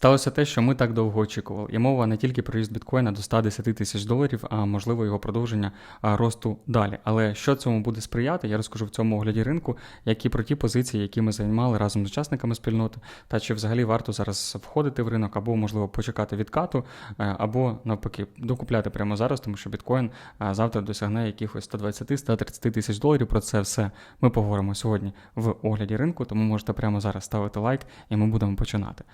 Сталося те, що ми так довго очікували. І мова не тільки про ріст біткоїна до 110 тисяч доларів, а можливо його продовження росту далі. Але що цьому буде сприяти, я розкажу в цьому огляді ринку, як і про ті позиції, які ми займали разом з учасниками спільноти, та чи взагалі варто зараз входити в ринок, або можливо почекати відкату, е, або навпаки докупляти прямо зараз, тому що біткоін завтра досягне якихось 120-130 тисяч доларів. Про це все ми поговоримо сьогодні в огляді ринку, тому можете прямо зараз ставити лайк, і ми будемо починати.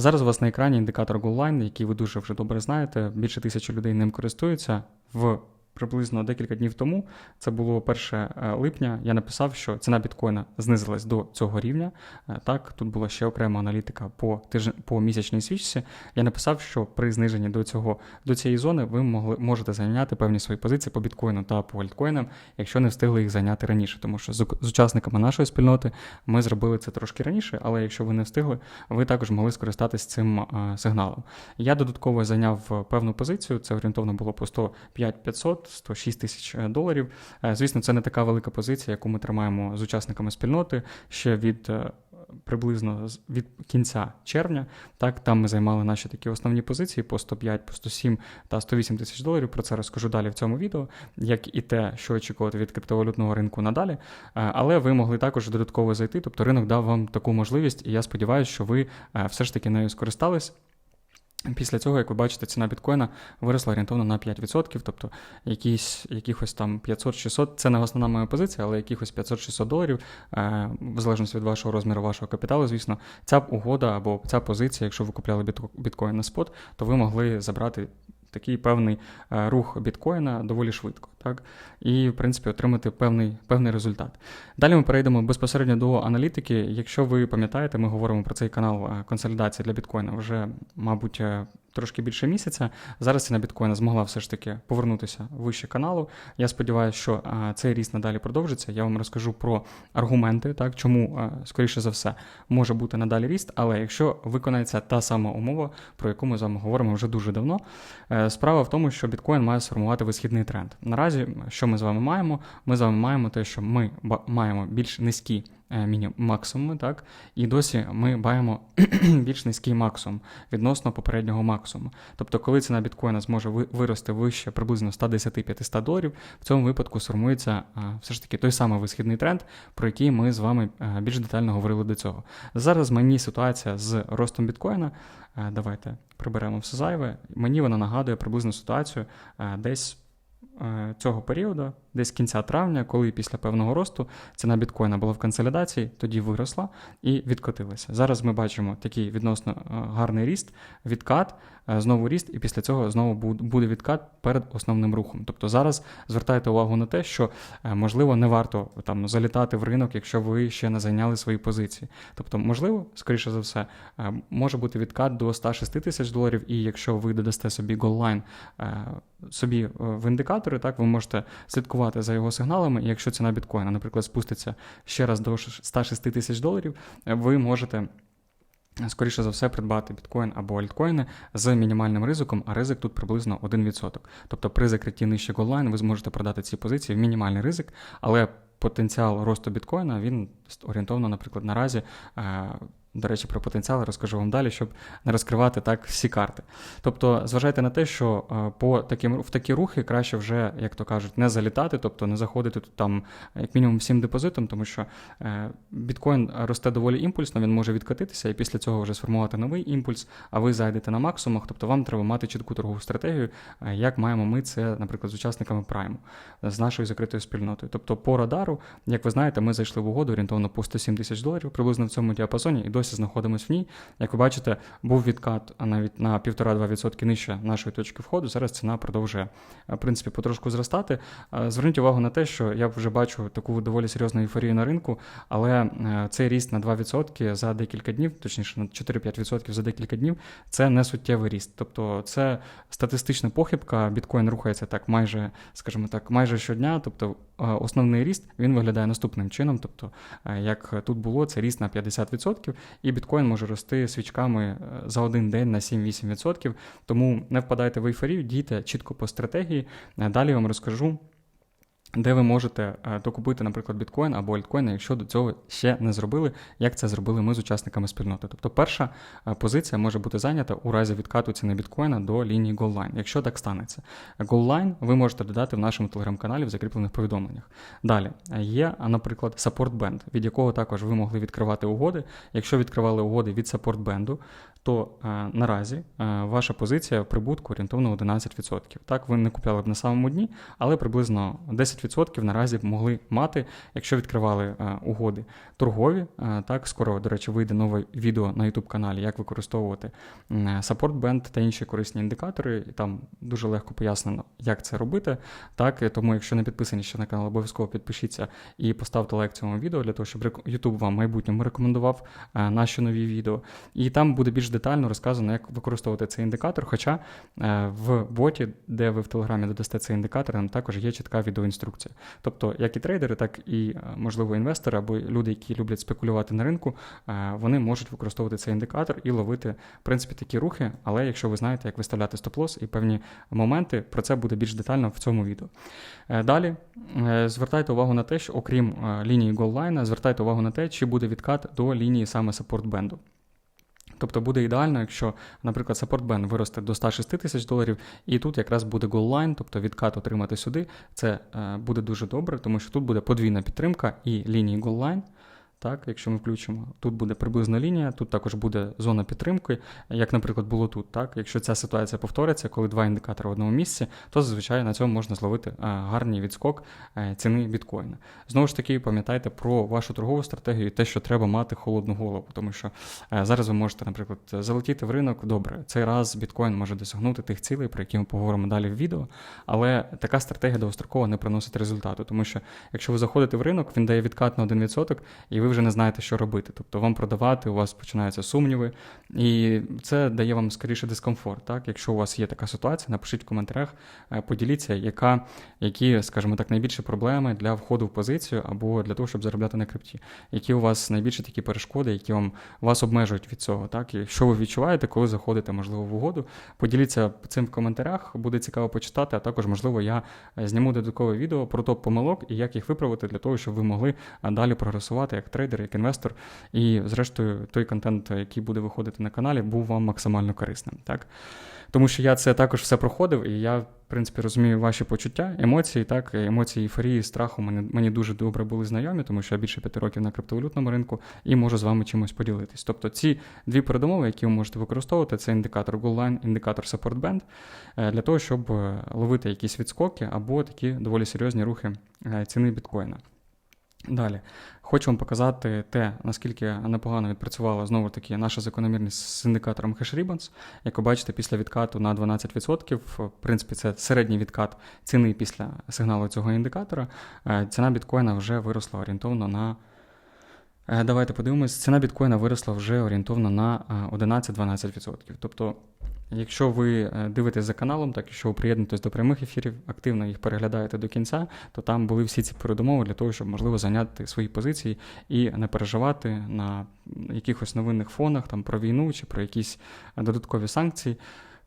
Зараз у вас на екрані індикатор GoLine, який ви дуже вже добре знаєте. Більше тисячі людей ним користуються. В приблизно декілька днів тому, це було 1 липня. Я написав, що ціна біткоїна знизилась до цього рівня. Е, так, тут була ще окрема аналітика по тиж... по місячній свічці. Я написав, що при зниженні до цього до цієї зони ви могли можете зайняти певні свої позиції по біткоїну та по альткоїнам, якщо не встигли їх зайняти раніше. Тому що з, з учасниками нашої спільноти ми зробили це трошки раніше, але якщо ви не встигли, ви також могли скористатися цим сигналом. Я додатково зайняв певну позицію. Це орієнтовно було по 105 500 106 тисяч е, доларів. Е, звісно, це не така велика позиція, яку ми тримаємо з учасниками спільноти ще від. Е, приблизно від кінця червня, так там ми займали наші такі основні позиції по 105, по 107 та 108 тисяч доларів. Про це розкажу далі в цьому відео, як і те, що очікувати від криптовалютного ринку надалі. Але ви могли також додатково зайти, тобто ринок дав вам таку можливість, і я сподіваюся, що ви все ж таки нею скористались. Після цього, як ви бачите, ціна біткоїна виросла орієнтовно на 5%, тобто якісь, якихось там 500-600, це не основна моя позиція, але якихось 500-600 доларів, е, в залежності від вашого розміру, вашого капіталу, звісно, ця угода або ця позиція, якщо ви купляли біткоін на спот, то ви могли забрати такий певний е, рух біткоїна доволі швидко, так? І, в принципі, отримати певний певний результат. Далі ми перейдемо безпосередньо до аналітики. Якщо ви пам'ятаєте, ми говоримо про цей канал е, консолідації для біткоїна вже, мабуть, е, трошки більше місяця. Зараз ціна біткоїна змогла все ж таки повернутися вище каналу. Я сподіваюся, що цей ріст надалі продовжиться. Я вам розкажу про аргументи, так чому, скоріше за все, може бути надалі ріст, але якщо виконається та сама умова, про яку ми з вами говоримо вже дуже давно, е, справа в тому, що біткоін має сформувати висхідний тренд. Наразі, що ми з вами маємо? Ми з вами маємо те, що ми маємо більш низькі. Е, міні-максимуми, так, і досі ми маємо більш низький максимум відносно попереднього максимуму. Тобто, коли ціна біткоїна зможе вирости вище приблизно 110-500 доларів, в цьому випадку сформується все ж таки той самий висхідний тренд, про який ми з вами е, більш детально говорили до цього. Зараз мені ситуація з ростом біткоїна. Е, давайте приберемо все зайве. Мені вона нагадує приблизно ситуацію десь. Цього періоду десь кінця травня, коли після певного росту ціна біткоїна була в консолідації, тоді виросла і відкотилася. Зараз ми бачимо такий відносно е, гарний ріст, відкат, е, знову ріст, і після цього знову буде відкат перед основним рухом. Тобто зараз звертайте увагу на те, що е, можливо не варто там залітати в ринок, якщо ви ще не зайняли свої позиції. Тобто, можливо, скоріше за все, може бути відкат до 106 тисяч доларів, і якщо ви додасте собі голлайн собі в індикатори, так ви можете слідкувати за його сигналами, і якщо ціна біткоїна, наприклад, спуститься ще раз до 106 тисяч доларів, ви можете. Скоріше за все, придбати біткоін або альткоїни з мінімальним ризиком, а ризик тут приблизно 1%. Тобто при закритті нижче голлайн ви зможете продати ці позиції в мінімальний ризик, але потенціал росту біткоїна він орієнтовно, наприклад, наразі е, до речі, про потенціал розкажу вам далі, щоб не розкривати так всі карти. Тобто, зважайте на те, що е, по таким в такі рухи краще вже, як то кажуть, не залітати, тобто не заходити тут там як мінімум всім депозитом, тому що е, біткоін росте доволі імпульсно, він може відкатитися і після цього вже сформувати новий імпульс, а ви зайдете на максимумах. Тобто вам треба мати чітку торгову стратегію, е, як маємо ми це, наприклад, з учасниками Prime, з нашою закритою спільнотою. Тобто, по радару, як ви знаєте, ми зайшли в угоду орієнтовно по 107 тисяч доларів, приблизно в цьому діапазоні, і досі знаходимося в ній. Як ви бачите, був відкат навіть на 1,5-2% нижче нашої точки входу. Зараз ціна продовжує в принципі потрошку зростати. Зверніть увагу на те, що я вже бачу таку доволі серйозну ейфорію на ринку, але е, цей ріст на 2% за декілька днів, точніше на 4-5% за декілька днів, це не суттєвий ріст. Тобто це статистична похибка. Біткоін рухається так майже, скажімо так, майже щодня. Тобто Е, основний ріст він виглядає наступним чином. Тобто, е, як тут було, це ріст на 50%, і біткоін може рости свічками е, за один день на 7-8%. Тому не впадайте в ейфорію, дійте чітко по стратегії. Далі я вам розкажу. Де ви можете е, докупити, наприклад, біткоін або альткоїни, якщо до цього ще не зробили, як це зробили ми з учасниками спільноти. Тобто перша е, позиція може бути зайнята у разі відкату ціни біткоїна до лінії GoalLine, якщо так станеться. GoalLine ви можете додати в нашому телеграм-каналі в закріплених повідомленнях. Далі є, наприклад, Band, від якого також ви могли відкривати угоди. Якщо відкривали угоди від Band, то е, наразі е, ваша позиція прибутку орієнтовно 11%. Так, ви не купляли б на самому дні, але приблизно 10% наразі б могли мати, якщо відкривали е, угоди торгові. Е, так, скоро, до речі, вийде нове відео на youtube каналі, як використовувати е, Support Band та інші корисні індикатори. І там дуже легко пояснено, як це робити. Так, Тому, якщо не підписані ще на канал, обов'язково підпишіться і поставте лайк цьому відео для того, щоб YouTube вам в майбутньому рекомендував наші нові відео. І там буде більш детально розказано, як використовувати цей індикатор. Хоча в боті, де ви в Телеграмі додасте цей індикатор, там також є чітка відеоінструкція. Тобто, як і трейдери, так і, е, можливо, інвестори або люди, які люблять спекулювати на ринку, е, вони можуть використовувати цей індикатор і ловити, в принципі, такі рухи. Але якщо ви знаєте, як виставляти стоп-лосс і певні моменти, про це буде більш детально в цьому відео. Далі звертайте увагу на те, що окрім лінії голлайна, звертайте увагу на те, чи буде відкат до лінії саме саппорт-бенду. Тобто буде ідеально, якщо, наприклад, Band виросте до 106 тисяч доларів, і тут якраз буде line, тобто відкат отримати сюди. Це е, буде дуже добре, тому що тут буде подвійна підтримка і лінії line. Так, Якщо ми включимо, тут буде приблизна лінія, тут також буде зона підтримки, як, наприклад, було тут. Так? Якщо ця ситуація повториться, коли два індикатори в одному місці, то зазвичай на цьому можна зловити гарний відскок е, ціни біткоїна. Знову ж таки, пам'ятайте про вашу торгову стратегію і те, що треба мати холодну голову, тому що е, зараз ви можете, наприклад, залетіти в ринок. Добре, цей раз біткоін може досягнути тих цілей, про які ми поговоримо далі в відео, але така стратегія довгострокова не приносить результату, тому що якщо ви заходите в ринок, він дає відкат на 1%, і ви ви вже не знаєте, що робити. Тобто вам продавати, у вас починаються сумніви, і це дає вам скоріше дискомфорт. Так? Якщо у вас є така ситуація, напишіть в коментарях, е, поділіться, яка, які, скажімо так, найбільші проблеми для входу в позицію або для того, щоб заробляти на крипті. Які у вас найбільші такі перешкоди, які вам вас обмежують від цього. Так? І що ви відчуваєте, коли заходите, можливо, в угоду. Поділіться цим в коментарях, буде цікаво почитати, а також, можливо, я е, зніму додаткове відео про топ помилок і як їх виправити для того, щоб ви могли е, далі прогресувати як трейдер, як інвестор, і, зрештою, той контент, який буде виходити на каналі, був вам максимально корисним. Так? Тому що я це також все проходив, і я, в принципі, розумію ваші почуття, емоції, так, емоції ейфорії, страху мені, мені дуже добре були знайомі, тому що я більше п'яти років на криптовалютному ринку і можу з вами чимось поділитись. Тобто ці дві передумови, які ви можете використовувати, це індикатор GoalLine, індикатор Support Band, е, для того, щоб е, ловити якісь відскоки або такі доволі серйозні рухи е, ціни біткоїна. Далі хочу вам показати те, наскільки непогано відпрацювала знову таки наша закономірність з індикатором HashRibbons. Як ви бачите, після відкату на 12%, в принципі, це середній відкат ціни після сигналу цього індикатора. Е, ціна біткоїна вже виросла орієнтовно на. Е, давайте подивимось, ціна біткоїна виросла вже орієнтовно на 11-12%. Е, тобто Якщо ви е, дивитесь за каналом, так якщо ви приєднуєтесь до прямих ефірів, активно їх переглядаєте до кінця, то там були всі ці передумови для того, щоб можливо зайняти свої позиції і не переживати на якихось новинних фонах там про війну чи про якісь додаткові санкції.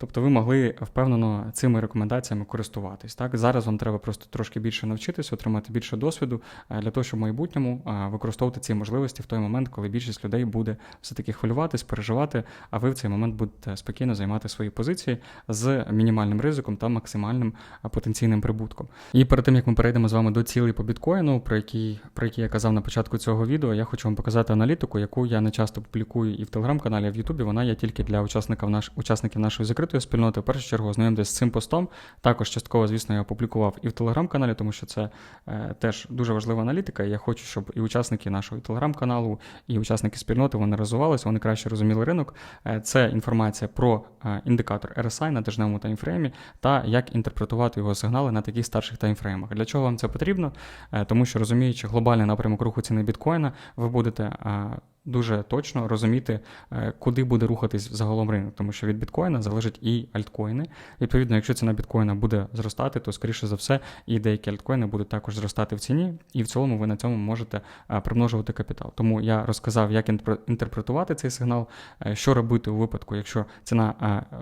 Тобто ви могли впевнено цими рекомендаціями користуватись. Так Зараз вам треба просто трошки більше навчитися, отримати більше досвіду е, для того, щоб в майбутньому е, використовувати ці можливості в той момент, коли більшість людей буде все-таки хвилюватись, переживати, а ви в цей момент будете спокійно займати свої позиції з мінімальним ризиком та максимальним е, потенційним прибутком. І перед тим як ми перейдемо з вами до цілей по біткоїну, про які про які я казав на початку цього відео, я хочу вам показати аналітику, яку я не часто публікую і в телеграм-каналі, і в Ютубі. Вона є тільки для учасників наш учасників нашої закритої відкритої спільноти, в першу чергу ознайомитись з цим постом. Також частково, звісно, я опублікував і в телеграм-каналі, тому що це е, теж дуже важлива аналітика. Я хочу, щоб і учасники нашого телеграм-каналу, і учасники спільноти вони розвивалися, вони краще розуміли ринок. Е, це інформація про е, індикатор RSI на тижневому таймфреймі та як інтерпретувати його сигнали на таких старших таймфреймах. Для чого вам це потрібно? Е, тому що розуміючи глобальний напрямок руху ціни біткоїна, ви будете. Е, дуже точно розуміти, е, куди буде рухатись загалом ринок, тому що від біткоїна залежать і альткоїни. Відповідно, якщо ціна біткоїна буде зростати, то скоріше за все і деякі альткоїни будуть також зростати в ціні, і в цілому ви на цьому можете е, примножувати капітал. Тому я розказав, як інтерпретувати цей сигнал, е, що робити у випадку, якщо ціна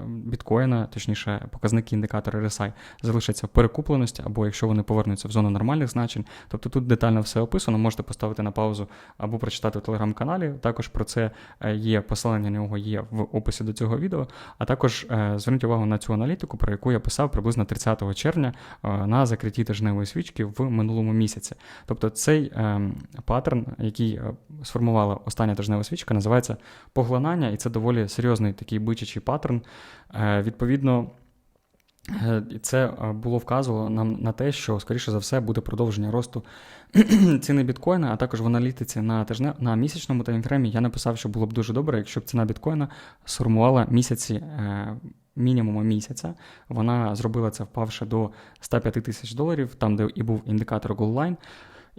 біткоїна, точніше, показники індикатора RSI залишаться в перекупленості, або якщо вони повернуться в зону нормальних значень. Тобто тут детально все описано, можете поставити на паузу або прочитати в телеграм-каналі. Також про це є посилання на нього є в описі до цього відео. А також зверніть увагу на цю аналітику, про яку я писав приблизно 30 червня на закритті тижневої свічки в минулому місяці. Тобто цей ем, паттерн, який сформувала остання тижнева свічка, називається поглинання, і це доволі серйозний такий бичачий паттерн. Е, відповідно, е, це е, було вказувало нам на те, що, скоріше за все, буде продовження росту ціни біткоїна, а також в аналітиці на тижне, на місячному таймфреймі я написав, що було б дуже добре, якщо б ціна біткоїна сформувала місяці. Мінімуму місяця вона зробила це, впавши до 105 тисяч доларів, там де і був індикатор GoalLine.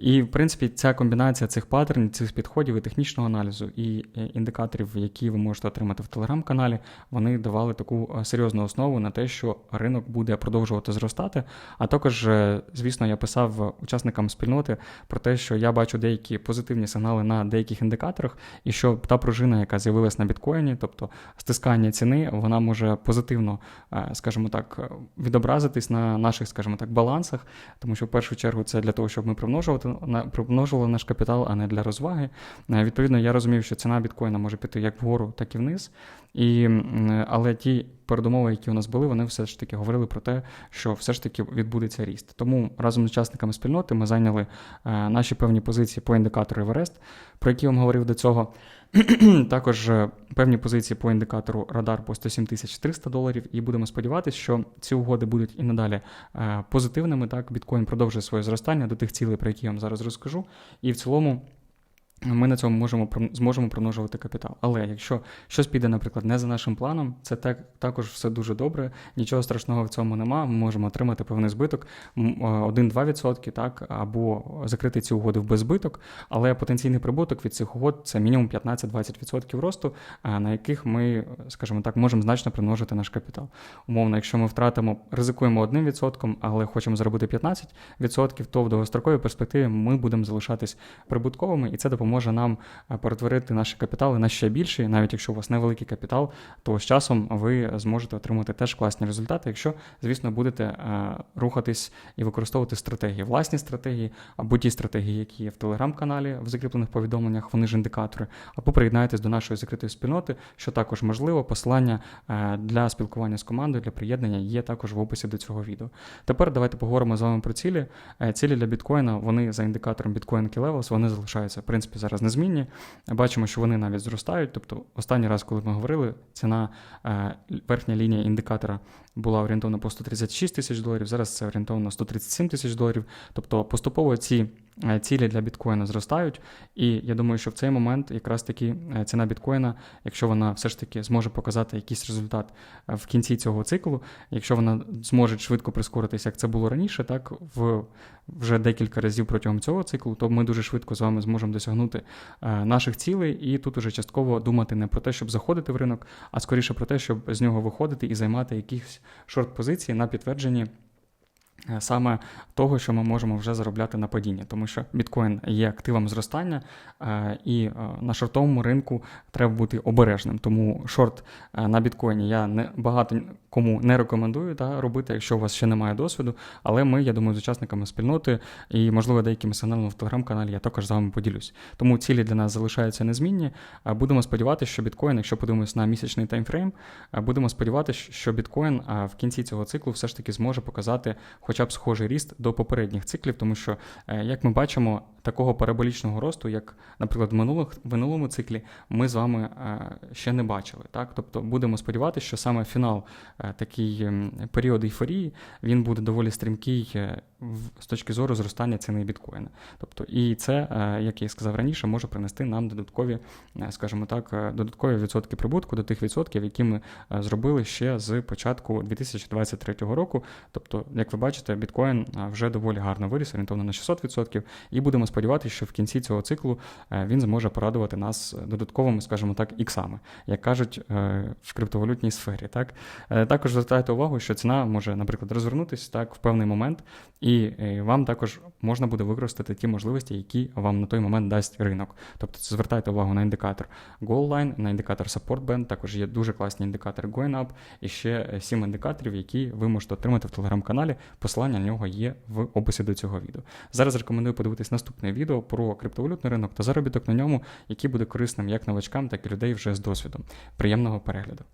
І, в принципі, ця комбінація цих паттернів, цих підходів і технічного аналізу і е, індикаторів, які ви можете отримати в телеграм-каналі, вони давали таку е, серйозну основу на те, що ринок буде продовжувати зростати. А також, е, звісно, я писав учасникам спільноти про те, що я бачу деякі позитивні сигнали на деяких індикаторах, і що та пружина, яка з'явилась на біткоїні, тобто стискання ціни, вона може позитивно, скажімо так, відобразитись на наших, скажімо так, балансах, тому що в першу чергу це для того, щоб ми примножувати примножували наш капітал, а не для розваги. Е, відповідно, я розумів, що ціна біткоїна може піти як вгору, так і вниз. І, Але ті передумови, які у нас були, вони все ж таки говорили про те, що все ж таки відбудеться ріст. Тому разом з учасниками спільноти ми зайняли е, наші певні позиції по індикатору Everest, про які я вам говорив до цього. Також е, певні позиції по індикатору Радар по 107 300 доларів, і будемо сподіватися, що ці угоди будуть і надалі е, позитивними. Так, біткоін продовжує своє зростання до тих цілей, про які я вам зараз розкажу. І в цілому ми на цьому можемо зможемо примножувати капітал. Але якщо щось піде, наприклад, не за нашим планом, це так також все дуже добре. Нічого страшного в цьому нема. Ми можемо отримати певний збиток 1-2%, так або закрити ці угоди в беззбиток. Але потенційний прибуток від цих угод це мінімум 15-20% росту, на яких ми, скажімо так, можемо значно примножити наш капітал. Умовно, якщо ми втратимо, ризикуємо 1%, але хочемо заробити 15%, то в довгостроковій перспективі ми будемо залишатись прибутковими, і це допоможе допоможе нам е, перетворити наші капітали на ще більші. Навіть якщо у вас невеликий капітал, то з часом ви зможете отримати теж класні результати, якщо, звісно, будете е, рухатись і використовувати стратегії, власні стратегії або ті стратегії, які є в телеграм-каналі в закріплених повідомленнях, вони ж індикатори, або приєднайтесь до нашої закритої спільноти, що також можливо. Посилання е, для спілкування з командою для приєднання є також в описі до цього відео. Тепер давайте поговоримо з вами про цілі. Цілі для біткоїна, вони за індикатором Bitcoin Key Levels, вони залишаються в принципі зараз незмінні. Бачимо, що вони навіть зростають. Тобто, останній раз, коли ми говорили, ціна е, верхня лінія індикатора була орієнтована по 136 тисяч доларів, зараз це орієнтовно 137 тисяч доларів. Тобто поступово ці е, цілі для біткоїна зростають. І я думаю, що в цей момент якраз таки е, ціна біткоїна, якщо вона все ж таки зможе показати якийсь результат е, в кінці цього циклу, якщо вона зможе швидко прискоритися, як це було раніше, так в вже декілька разів протягом цього циклу, то ми дуже швидко з вами зможемо досягнути наших цілей, і тут уже частково думати не про те, щоб заходити в ринок, а скоріше про те, щоб з нього виходити і займати якісь шорт-позиції на підтвердженні саме того, що ми можемо вже заробляти на падінні, тому що біткоін є активом зростання, е, і е, на шортовому ринку треба бути обережним. Тому шорт на біткоїні я не багато кому не рекомендую та, робити, якщо у вас ще немає досвіду. Але ми, я думаю, з учасниками спільноти і, можливо, деякими сигналами в телеграм-каналі я також з вами поділюсь. Тому цілі для нас залишаються незмінні. Будемо сподіватися, що біткоін, якщо подивимось на місячний таймфрейм, будемо сподіватися, що біткоін в кінці цього циклу все ж таки зможе показати хоча б схожий ріст до попередніх циклів, тому що, е, як ми бачимо, такого параболічного росту, як, наприклад, в минулих, в минулому циклі, ми з вами е, ще не бачили. Так? Тобто будемо сподіватися, що саме фінал, е, такий період ейфорії, він буде доволі стрімкий з точки зору зростання ціни біткоїна. Тобто, і це, як я сказав раніше, може принести нам додаткові, скажімо так, додаткові відсотки прибутку до тих відсотків, які ми зробили ще з початку 2023 року. Тобто, як ви бачите, бачите, біткоін вже доволі гарно виріс, орієнтовно на 600%, і будемо сподіватися, що в кінці цього циклу е, він зможе порадувати нас додатковими, скажімо так, іксами, як кажуть е, в криптовалютній сфері. Так? Е, Також звертайте увагу, що ціна може, наприклад, розвернутися так в певний момент, і е, вам також можна буде використати ті можливості, які вам на той момент дасть ринок. Тобто звертайте увагу на індикатор Goal Line, на індикатор Support Band, також є дуже класні індикатори Going Up і ще е, сім індикаторів, які ви можете отримати в телеграм-каналі. Посилання на нього є в описі до цього відео. Зараз рекомендую подивитись наступне відео про криптовалютний ринок та заробіток на ньому, який буде корисним як новачкам, так і людей вже з досвідом. Приємного перегляду.